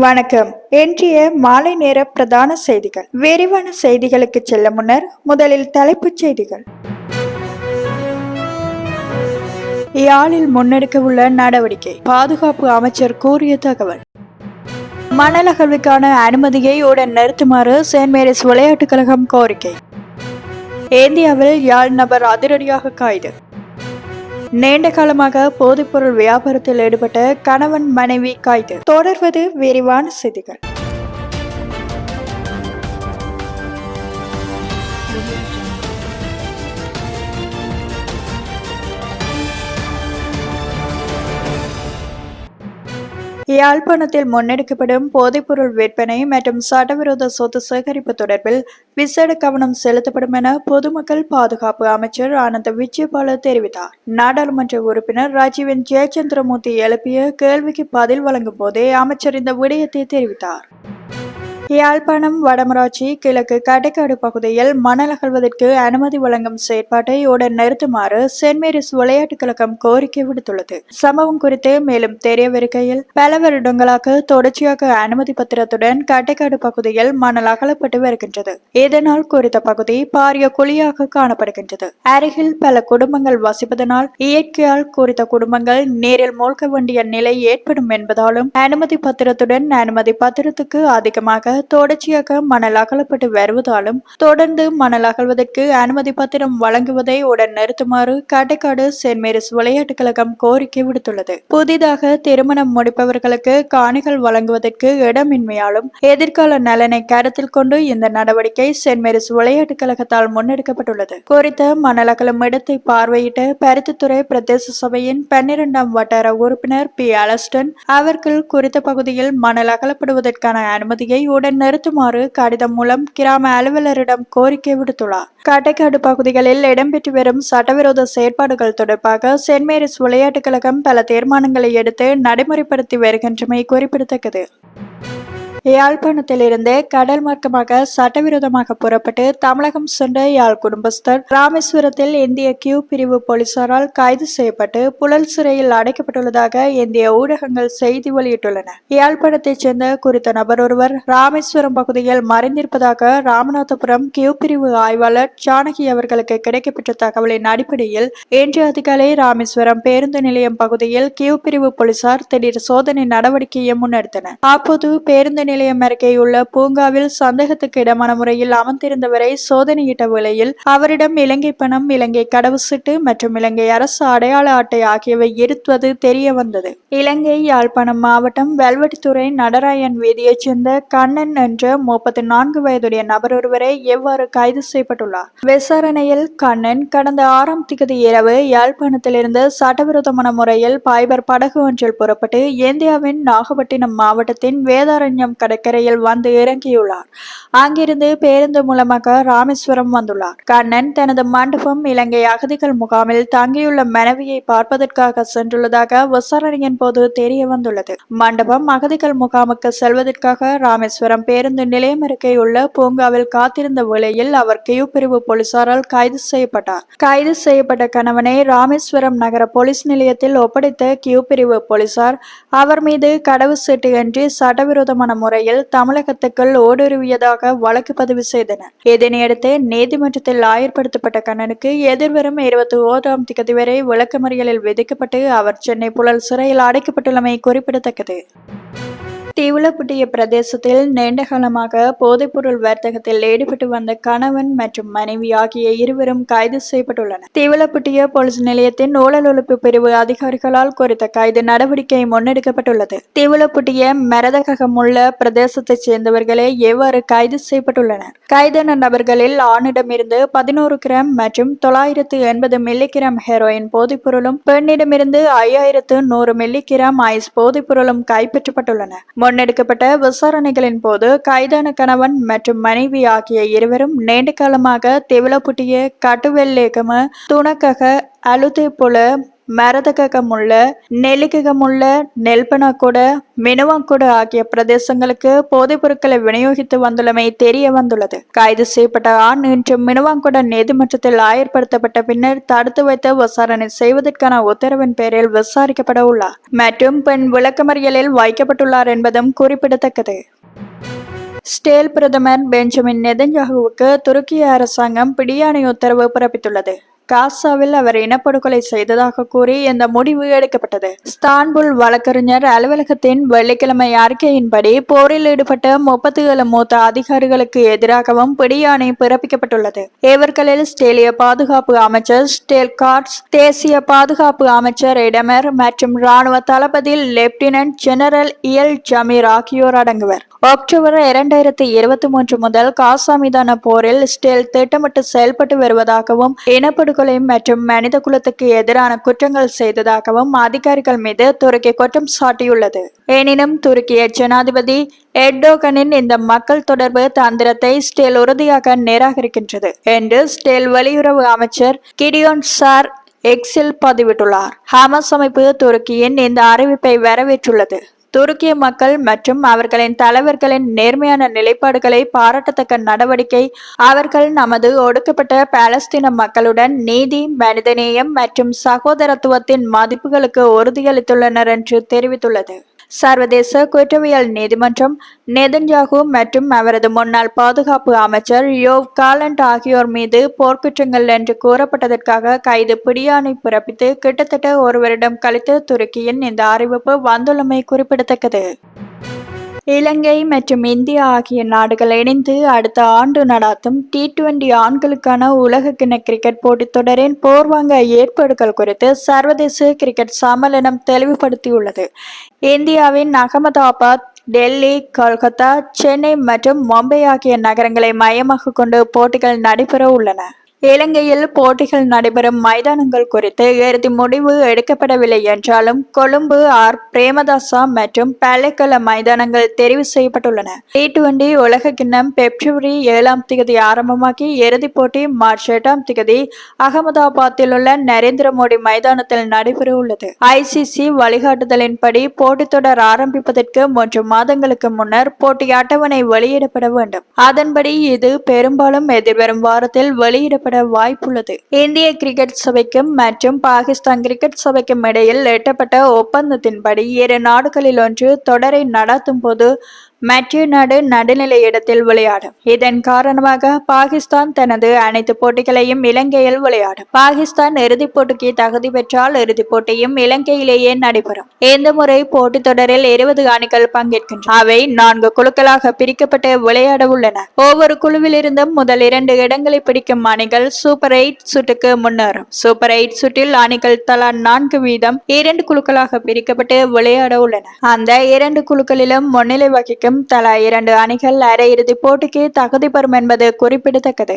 வணக்கம். இன்றைய மாலை நேர பிரதான செய்திகள். விரிவான செய்திகளுக்கு செல்ல முன்னர் முதலில் தலைப்புச் செய்திகள். யாழில் முன்னெடுக்க உள்ள நடவடிக்கை. பாதுகாப்பு அமைச்சர் கூறிய தகவல். மணல் அகழ்வுக்கான அனுமதியை உடன் நிறுத்துமாறு செயின்ட் மேரிஸ் விளையாட்டுக் கழகம் கோரிக்கை. இந்தியாவில் யாழ் நபர் அதிரடியாக கைது. நீண்ட காலமாக போதைப்பொருள் வியாபாரத்தில் ஈடுபட்ட கணவன் மனைவி கைது. தொடர்வது விரிவான செய்திகள். யாழ்ப்பாணத்தில் முன்னெடுக்கப்படும் போதைப்பொருள் விற்பனை மற்றும் சட்டவிரோத சொத்து சேகரிப்பு தொடர்பில் விசேட கவனம் செலுத்தப்படும் என பொதுமக்கள் பாதுகாப்பு அமைச்சர் ஆனந்த விஜயபால தெரிவித்தார். நாடாளுமன்ற உறுப்பினர் ராஜீவன் ஜெயச்சந்திரமூர்த்தி எழுப்பிய கேள்விக்கு பதில் வழங்கும் போதே அமைச்சர் இந்த விடயத்தை தெரிவித்தார். யாழ்ப்பாணம் வடமராட்சி கிழக்கு கடைக்காடு பகுதியில் மணல் அகழ்வதற்கு அனுமதி வழங்கும் செயற்பாட்டை உடன் நிறுத்துமாறு சென்ட் மேரிஸ் விளையாட்டுக் கழகம் கோரிக்கை விடுத்துள்ளது. சம்பவம் குறித்து மேலும் தெரியவிருக்கையில் பல வருடங்களாக தொடர்ச்சியாக அனுமதி பத்திரத்துடன் கடைக்காடு பகுதியில் மணல் அகலப்பட்டு வருகின்றது. இதனால் குறித்த பகுதி பாரிய குழியாக காணப்படுகின்றது. அருகில் பல குடும்பங்கள் வசிப்பதனால் இயற்கையால் குறித்த குடும்பங்கள் நேரில் மூழ்க வேண்டிய நிலை ஏற்படும் என்பதாலும் அனுமதி பத்திரத்துடன் அனுமதி பத்திரத்துக்கு அதிகமாக தொடர்ச்சியாக மணல் அகலப்பட்டு வருவதாலும் தொடர்ந்து மணல் அகழ்வதற்கு அனுமதி பத்திரம் வழங்குவதை உடன் நிறுத்துமாறு காட்டைக்காடு சென்ட் மேரிஸ் விளையாட்டுக் கழகம் கோரிக்கை விடுத்துள்ளது. புதிதாக திருமணம் முடிப்பவர்களுக்கு காணிகள் வழங்குவதற்கு இடமின்மையாலும் எதிர்கால நலனை கருத்தில் கொண்டு இந்த நடவடிக்கை சென்ட் மேரிஸ் விளையாட்டுக் கழகத்தால் முன்னெடுக்கப்பட்டுள்ளது. குறித்த மணல் அகலும் இடத்தை பார்வையிட்ட பருத்தித்துறை பிரதேச சபையின் பன்னிரண்டாம் வட்டார உறுப்பினர் பி அலஸ்டன் அவர்கள் குறித்த பகுதியில் மணல் அகலப்படுவதற்கான அனுமதியை உடன் நிறுத்துமாறு கடிதம் மூலம் கிராம அலுவலரிடம் கோரிக்கை விடுத்துள்ளார். காட்டைக்காடு பகுதிகளில் இடம்பெற்று வரும் சட்டவிரோத செயற்பாடுகள் தொடர்பாக சென்ட் மேரிஸ் விளையாட்டுக் கழகம் பல தீர்மானங்களை எடுத்து நடைமுறைப்படுத்தி வருகின்றமை குறிப்பிடத்தக்கது. யாழ்ப்பாணத்திலிருந்து கடல் மார்க்கமாக சட்டவிரோதமாக புறப்பட்டு தமிழகம் சென்ற யாழ் குடும்பஸ்தர் ராமேஸ்வரத்தில் இந்திய கியூ பிரிவு போலீசாரால் கைது செய்யப்பட்டு புழல் சிறையில் அடைக்கப்பட்டுள்ளதாக இந்திய ஊடகங்கள் செய்தி வெளியிட்டுள்ளன. யாழ்ப்பாணத்தைச் சேர்ந்த குறித்த நபர் ஒருவர் ராமேஸ்வரம் பகுதியில் மறைந்திருப்பதாக ராமநாதபுரம் கியூ பிரிவு ஆய்வாளர் ஜானகி அவர்களுக்கு கிடைக்கப்பெற்ற தகவலின் அடிப்படையில் இன்று அதிகாலை ராமேஸ்வரம் பேருந்து நிலையம் பகுதியில் கியூ பிரிவு போலீசார் திடீர் சோதனை நடவடிக்கையை முன்னெடுத்தனர். அப்போது பேருந்து நிலையம் அருகேயுள்ள பூங்காவில் சந்தேகத்துக்கு இடமான முறையில் அமர்ந்திருந்தவரை சோதனையிட்ட வேளையில் அவரிடம் இலங்கை பணம் இலங்கை கடவுச்சீட்டு மற்றும் இலங்கை அரசு அடையாள அட்டை ஆகியவை இருத்துவது தெரிய வந்தது இலங்கை யாழ்ப்பாணம் மாவட்டம் வெல்வெட்டித்துறை நடராயன் வீதியைச் சேர்ந்த கண்ணன் என்ற முப்பத்தி நான்கு வயதுடைய நபர் ஒருவரை எவ்வாறு கைது செய்யப்பட்டுள்ளார்? விசாரணையில் கண்ணன் கடந்த ஆறாம் திகதி இரவு யாழ்ப்பாணத்திலிருந்து சட்டவிரோதமான முறையில் பைபர் படகு ஒன்றில் புறப்பட்டு இந்தியாவின் நாகப்பட்டினம் மாவட்டத்தின் வேதாரண்யம் கடற்கரையில் வந்து இறங்கியுள்ளார். அங்கிருந்து பேருந்து மூலமாக ராமேஸ்வரம் வந்துள்ளார். கண்ணன் தனது மண்டபம் இலங்கை அகதிகள் முகாமில் தங்கியுள்ள மனைவியை பார்ப்பதற்காக சென்றுள்ளதாக விசாரணையின் போது தெரிய வந்துள்ளது. மண்டபம் அகதிகள் முகாமுக்கு செல்வதற்காக ராமேஸ்வரம் பேருந்து நிலையம் அருகே உள்ள பூங்காவில் காத்திருந்த வேளையில் அவர் கியூ பிரிவு போலீசாரால் கைது செய்யப்பட்டார். கைது செய்யப்பட்ட கணவனை ராமேஸ்வரம் நகர போலீஸ் நிலையத்தில் ஒப்படைத்த கியூ பிரிவு போலீசார் அவர் மீது கடவுச்சீட்டு இன்றி சட்டவிரோதமான முறையில் தமிழகத்துக்குள் ஊடுருவியதாக வழக்கு பதிவு செய்தனர் இதனையடுத்து நீதிமன்றத்தில் ஆயர்படுத்தப்பட்ட கண்ணனுக்கு எதிர்வரும் இருபத்தி ஓராம் திகதி வரை விளக்கமறியலில் விதிக்கப்பட்டு அவர் சென்னை புழல் சிறையில் அடைக்கப்பட்டுள்ளமை குறிப்பிடத்தக்கது. தீவுலப்பட்டிய பிரதேசத்தில் நீண்டகாலமாக போதைப்பொருள் வர்த்தகத்தில் ஈடுபட்டு வந்த கணவன் மற்றும் மனைவி ஆகிய இருவரும் கைது செய்யப்பட்டுள்ளனர். தீவுலப்பட்டிய போலீஸ் நிலையத்தின் ஊழல் ஒழிப்பு பிரிவு அதிகாரிகளால் குறித்த கைது நடவடிக்கை முன்னெடுக்கப்பட்டுள்ளது. தீவுலப்பட்டிய மரதகம் உள்ள பிரதேசத்தைச் சேர்ந்தவர்களே எவ்வாறு கைது செய்யப்பட்டுள்ளனர்? கைதான நபர்களில் ஆணிடமிருந்து பதினோரு கிராம் மற்றும் தொள்ளாயிரத்து எண்பது மில்லிகிராம் ஹெரோயின் போதைப்பொருளும் பெண்ணிடமிருந்து ஐயாயிரத்து நூறு மில்லிகிராம் ஐஸ் போதைப்பொருளும் கைப்பற்றப்பட்டுள்ளன. முன்னெடுக்கப்பட்ட விசாரணைகளின் போது கைதான கணவன் மற்றும் மனைவி ஆகிய இருவரும் நீண்ட காலமாக திவலப்புட்டிய கட்டுவெல்லேகம துணக்கக அலுதேபுல மரதகமுள்ள நெல்லிகமுள்ள நெல்பனக்கூட மினுவங்குடு ஆகிய பிரதேசங்களுக்கு போதைப் பொருட்களை விநியோகித்து வந்துள்ளமை தெரிய வந்துள்ளது கைது செய்யப்பட்ட ஆண் இன்று மினுவாங்குட நீதிமன்றத்தில் ஆயர்படுத்தப்பட்ட பின்னர் தடுத்து வைத்து விசாரணை செய்வதற்கான உத்தரவின் பேரில் விசாரிக்கப்பட உள்ளார். மற்றும் பெண் விளக்கமறியலில் வைக்கப்பட்டுள்ளார் என்பதும் குறிப்பிடத்தக்கது. ஸ்டேல் பிரதமர் பெஞ்சமின் நெதன்யாகுவுக்கு துருக்கிய அரசாங்கம் பிடியாணை உத்தரவு பிறப்பித்துள்ளது. காசாவில் அவர் இனப்படுகொலை செய்ததாக கூறி இந்த முடிவு எடுக்கப்பட்டது. ஸ்தான்புல் வழக்கறிஞர் அலுவலகத்தின் வெள்ளிக்கிழமை அறிக்கையின்படி போரில் ஈடுபட்ட முப்பத்தி ஏழு மூத்த அதிகாரிகளுக்கு எதிராகவும் பிடியாணை பிறப்பிக்கப்பட்டுள்ளது. இவர்களில் ஸ்டேலிய பாதுகாப்பு அமைச்சர் ஸ்டேல் கார்ட்ஸ் தேசிய பாதுகாப்பு அமைச்சர் இடமர் மற்றும் ராணுவ தளபதி லெப்டினன்ட் ஜெனரல் இயல் ஜமீர் ஆகியோர் அடங்குவர். அக்டோபர் இரண்டாயிரத்தி இருபத்தி மூன்று முதல் காசா மீதான போரில் ஸ்டேல் திட்டமிட்டு செயல்பட்டு வருவதாகவும் இனப்படுகொலை மற்றும் மனித குலத்துக்கு எதிரான குற்றங்கள் செய்ததாகவும் அதிகாரிகள் மீது துருக்கி குற்றம் சாட்டியுள்ளது. எனினும் துருக்கிய ஜனாதிபதி எர்டோகனின் இந்த மக்கள் தொடர்பு தந்திரத்தை ஸ்டேல் உறுதியாக நிராகரிக்கின்றது என்று ஸ்டேல் வெளியுறவு அமைச்சர் கிடியோன் சார் எக்ஸில் பதிவிட்டுள்ளார். ஹாமஸ் அமைப்பு துருக்கியின் இந்த அறிவிப்பை வரவேற்றுள்ளது. துருக்கிய மக்கள் மற்றும் அவர்களின் தலைவர்களின் நேர்மையான நிலைப்பாடுகளை பாராட்டத்தக்க நடவடிக்கை அவர்கள் நமது ஒடுக்கப்பட்ட பாலஸ்தீன மக்களுடன் நீதி மனிதநேயம் மற்றும் சகோதரத்துவத்தின் மதிப்புகளுக்கு உறுதியளித்துள்ளனர் என்று தெரிவித்துள்ளது. சர்வதேச குற்றவியல் நீதிமன்றம் நெதன்யாகு மற்றும் அவரது முன்னாள் பாதுகாப்பு அமைச்சர் யோவ் காலண்ட் ஆகியோர் மீது போர்க்குற்றங்கள் என்று கூறப்பட்டதற்காக கைது பிடியாணை பிறப்பித்து கிட்டத்தட்ட ஒரு வருடம் கழித்து துருக்கியின் இந்த அறிவிப்பு வந்துள்ளமை குறிப்பிடத்தக்கது. இலங்கை மற்றும் இந்தியா ஆகிய நாடுகள் இணைந்து அடுத்த ஆண்டு நடாத்தும் டி டுவெண்டி ஆண்களுக்கான உலக கிண கிரிக்கெட் போட்டித் தொடரின் போர்வாங்க ஏற்பாடுகள் குறித்து சர்வதேச கிரிக்கெட் சம்மேளனம் தெளிவுபடுத்தியுள்ளது. இந்தியாவின் அகமதாபாத் டெல்லி கொல்கத்தா சென்னை மற்றும் மும்பை ஆகிய நகரங்களை மையமாக கொண்டு போட்டிகள் நடைபெற உள்ளன இலங்கையில் போட்டிகள் நடைபெறும் மைதானங்கள் குறித்து இறுதி முடிவு எடுக்கப்படவில்லை என்றாலும் கொழும்பு ஆர். பிரேமதாசா மற்றும் பள்ளிக்கல மைதானங்கள் தெரிவு செய்யப்பட்டுள்ளன. டி டுவெண்டி உலக கிண்ணம் பிப்ரவரி ஏழாம் திகதி ஆரம்பமாகி இறுதிப் போட்டி மார்ச் எட்டாம் திகதி அகமதாபாத்தில் உள்ள நரேந்திர மோடி மைதானத்தில் நடைபெற உள்ளது. ஐசிசி வழிகாட்டுதலின்படி போட்டித் தொடர் ஆரம்பிப்பதற்கு மூன்று மாதங்களுக்கு முன்னர் போட்டி அட்டவணை வெளியிடப்பட வேண்டும். அதன்படி இது பெரும்பாலும் எதிர்வரும் வாரத்தில் ஏற்பட வாய்ப்புள்ளது. இந்திய கிரிக்கெட் சபைக்கும் மற்றும் பாகிஸ்தான் கிரிக்கெட் சபைக்கும் இடையில் எட்டப்பட்ட ஒப்பந்தத்தின்படி இரு நாடுகளில் ஒன்று தொடரை நடத்தும் போது மற்ற நாடு நடுநிலை இடத்தில் விளையாடும். இதன் காரணமாக பாகிஸ்தான் தனது அனைத்து போட்டிகளையும் இலங்கையில் விளையாடும். பாகிஸ்தான் இறுதிப் போட்டிக்கு தகுதி பெற்றால் இறுதிப் போட்டியும் இலங்கையிலேயே நடைபெறும். இந்த முறை போட்டித் தொடரில் இருபது அணிகள் பங்கேற்கின்றன. அவை நான்கு குழுக்களாக பிரிக்கப்பட்டு விளையாட உள்ளன. ஒவ்வொரு குழுவிலிருந்தும் முதல் இரண்டு இடங்களை பிடிக்கும் அணிகள் சூப்பர் எயிட் சுட்டுக்கு முன்னேறும். சூப்பர் எயிட் சுற்றில் அணிகள் தலா நான்கு வீதம் இரண்டு குழுக்களாக பிரிக்கப்பட்டு விளையாட உள்ளன. அந்த இரண்டு குழுக்களிலும் முன்னிலை வகிக்கும் தலா இரண்டு அணிகள் அரையிறுதிப் போட்டிக்கு தகுதி பெறும் என்பது குறிப்பிடத்தக்கது.